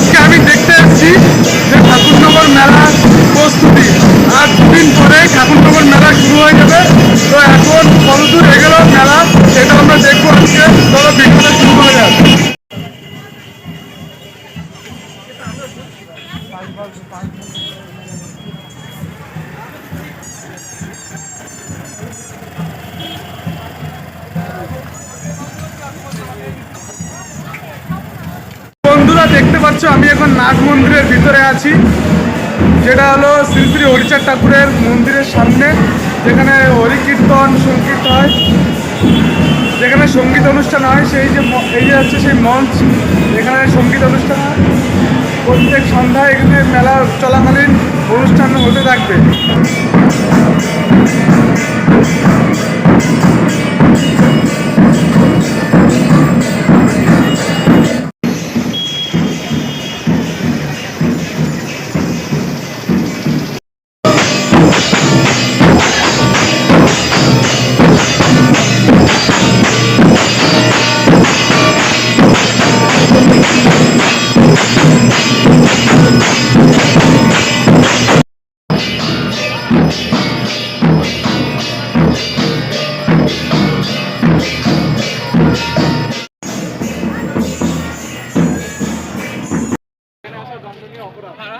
আজকে আমি দেখতে এসেছি যে ঠাকুরনগর মেলা প্রস্তুতি। আর দুদিন পরে ঠাকুরনগর মেলা শুরু হয়ে যাবে। তো এখন কতদূর এগেল মেলা, সেটা আমরা দেখব আজকে। ধরো বিকেলে শুরু করা যাক। দেখতে পাচ্ছ, আমি এখন নাগ মন্দিরের ভিতরে আছি। যেটা হলো শ্রী শ্রী হরিচাঁদ ঠাকুরের মন্দিরের সামনে, যেখানে হরিকীর্তন সংকীর্ত হয়। যেখানে সংগীত অনুষ্ঠান হয়, সেই যে এই যে হচ্ছে সেই মঞ্চ, এখানে সংগীত অনুষ্ঠান হয়। প্রত্যেক সন্ধ্যায় এখানে মেলা চলাকালীন অনুষ্ঠান হতে থাকবে। আমরা